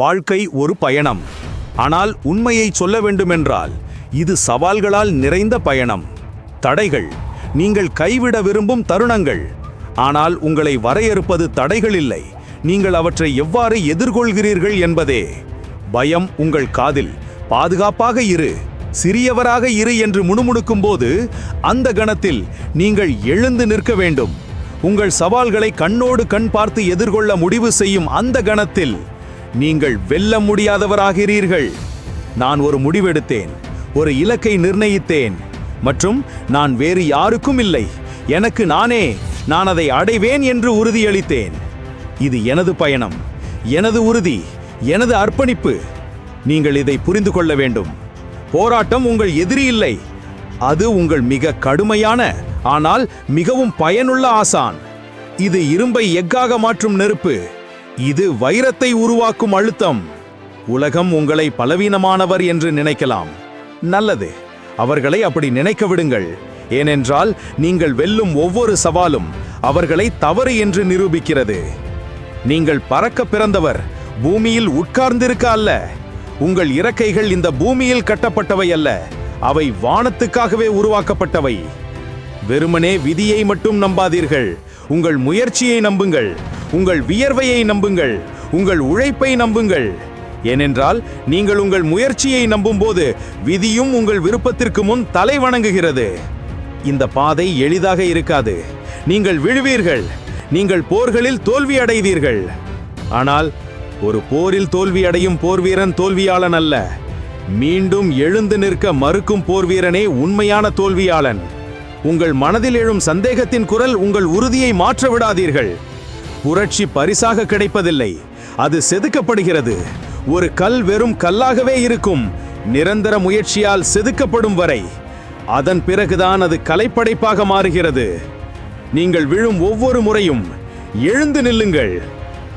வாழ்க்கை ஒரு பயணம். ஆனால் உண்மையை சொல்ல வேண்டுமென்றால் இது சவால்களால் நிறைந்த பயணம். தடைகள். நீங்கள் கைவிட விரும்பும் தருணங்கள். ஆனால் உங்களை வரையறுப்பது தடைகள் இல்லை. நீங்கள் அவற்றை எவ்வாறு எதிர்கொள்கிறீர்கள் என்பதே. பயம் உங்கள் காதில். பாதுகாப்பாக இரு. சிறியவராக இரு என்று முணுமுணுக்கும் போது அந்த கணத்தில் நீங்கள் எழுந்து நிற்க வேண்டும். உங்கள் சவால்களை கண்ணோடு கண் பார்த்து எதிர்கொள்ள முடிவு செய்யும் அந்த கணத்தில் நீங்கள் வெல்ல முடியாதவராகிறீர்கள். நான் ஒரு முடிவெடுத்தேன் ஒரு இலக்கை நிர்ணயித்தேன் மற்றும் நான் வேறு யாருக்கும் இல்லை. எனக்கு நானே நான் அதை அடைவேன் என்று உறுதியளித்தேன். இது எனது பயணம் எனது உறுதி எனது அர்ப்பணிப்பு. நீங்கள் இதை புரிந்து கொள்ள வேண்டும். போராட்டம் உங்கள் எதிரி இல்லை. அது உங்கள் மிக கடுமையான ஆனால் மிகவும் பயனுள்ள ஆசான். இது இரும்பை எஃகாக மாற்றும் நெருப்பு. இது வைரத்தை உருவாக்கும் அழுத்தம். உலகம் உங்களை பலவீனமானவர் என்று நினைக்கலாம். நல்லது. அவர்களை அப்படி நினைக்க விடுங்கள். ஏனென்றால் நீங்கள் வெல்லும் ஒவ்வொரு சவாலும் அவர்களை தவறு என்று நிரூபிக்கிறது. நீங்கள் பறக்க பிறந்தவர் பூமியில் உட்கார்ந்திருக்க அல்ல. உங்கள் இறக்கைகள் இந்த பூமியில் கட்டப்பட்டவை அல்ல. அவை வானத்துக்காகவே உருவாக்கப்பட்டவை. வெறுமனே விதியை மட்டும் நம்பாதீர்கள். உங்கள் முயற்சியை நம்புங்கள். உங்கள் வியர்வையை நம்புங்கள் உங்கள் உழைப்பை நம்புங்கள். ஏனென்றால் நீங்கள் உங்கள் முயற்சியை நம்பும்போது விதியும் உங்கள் விருப்பத்திற்கு முன் தலை வணங்குகிறது. இந்த பாதை எளிதாக இருக்காது. நீங்கள் விழுவீர்கள் நீங்கள் போர்களில் தோல்வி அடைவீர்கள். ஆனால் ஒரு போரில் தோல்வி அடையும் போர்வீரன் தோல்வியாளன் அல்ல. மீண்டும் எழுந்து நிற்க மறுக்கும் போர்வீரனே உண்மையான தோல்வியாளன். உங்கள் மனதில் எழும் சந்தேகத்தின் குரல் உங்கள் உறுதியை மாற்ற விடாதீர்கள். புரட்சி பரிசாக கிடைப்பதில்லை. அது செதுக்கப்படுகிறது. ஒரு கல் வெறும் கல்லாகவே இருக்கும். நிரந்தர முயற்சியால் செதுக்கப்படும் வரை. அதன் பிறகுதான் அது கலைப்படைப்பாக மாறுகிறது. நீங்கள் விழும் ஒவ்வொரு முறையும் எழுந்து நில்லுங்கள்.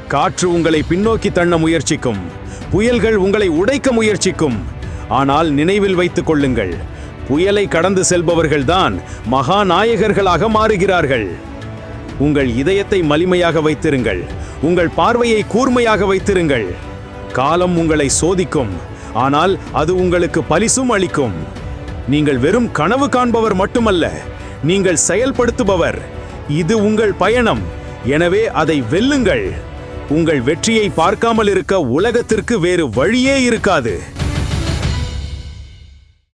காற்று உங்களை பின்னோக்கி தள்ள முயற்சிக்கும். புயல்கள் உங்களை உடைக்க முயற்சிக்கும். ஆனால் நினைவில் வைத்துக் கொள்ளுங்கள். புயலை கடந்து செல்பவர்கள்தான் மகாநாயகர்களாக மாறுகிறார்கள். உங்கள் இதயத்தை மலிமையாக வைத்திருங்கள். உங்கள் பார்வையை கூர்மையாக வைத்திருங்கள். காலம் உங்களை சோதிக்கும். ஆனால் அது உங்களுக்கு பரிசும் அளிக்கும். நீங்கள் வெறும் கனவு காண்பவர் மட்டுமல்ல நீங்கள் செயல்படுத்துபவர். இது உங்கள் பயணம். எனவே அதை வெல்லுங்கள். உங்கள் வெற்றியை பார்க்காமல் இருக்க உலகத்திற்கு வேறு வழியே இருக்காது.